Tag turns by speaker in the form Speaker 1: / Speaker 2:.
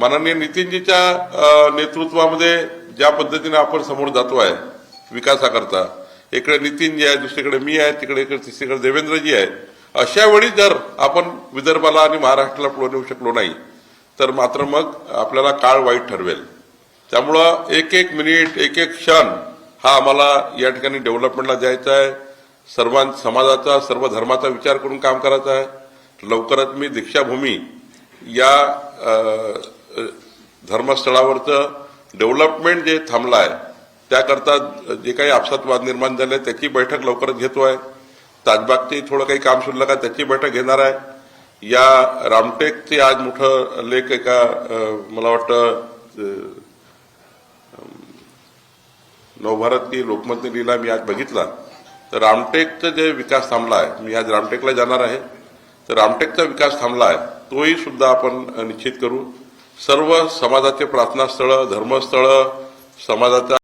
Speaker 1: माननीय नितीनजीच्या नेतृत्वामध्ये ज्या पद्धतीने आपण समोर जातो आहे विकासाकरता इकडे नितीनजी आहे दुसरीकडे मी आहे तिकडे इकडे तिसरीकडे देवेंद्रजी आहे अशा वेळी जर आपण विदर्भाला आणि महाराष्ट्राला पुढे नेऊ शकलो नाही तर मात्र मग आपल्याला काळ वाईट ठरवेल. त्यामुळं एक एक मिनिट एक एक क्षण हा आम्हाला या ठिकाणी डेव्हलपमेंटला द्यायचा आहे. सर्वां समाजाचा सर्व धर्माचा विचार करून काम करायचा आहे. लवकरच मी दीक्षाभूमी या धर्मस्थळावरचं डेव्हलपमेंट जे थांबलं आहे त्याकरता जे काही आपसातवाद निर्माण झाले त्याची बैठक लवकरच घेतो आहे ताजबागची थोडं काही काम शिल्लक आहे त्याची बैठक घेणार आहे. या रामटेकचे आज मोठं लेख एका मला वाटतं नवभारत की लोकमतने लिहिला मी आज बघितला. तर रामटेकचं जे विकास थांबला आहे मी आज रामटेकला जाणार आहे. तर रामटेकचा विकास थांबला आहे तोही सुद्धा आपण निश्चित करू. सर्व समाजाचे प्रार्थनास्थळं धर्मस्थळं समाजाच्या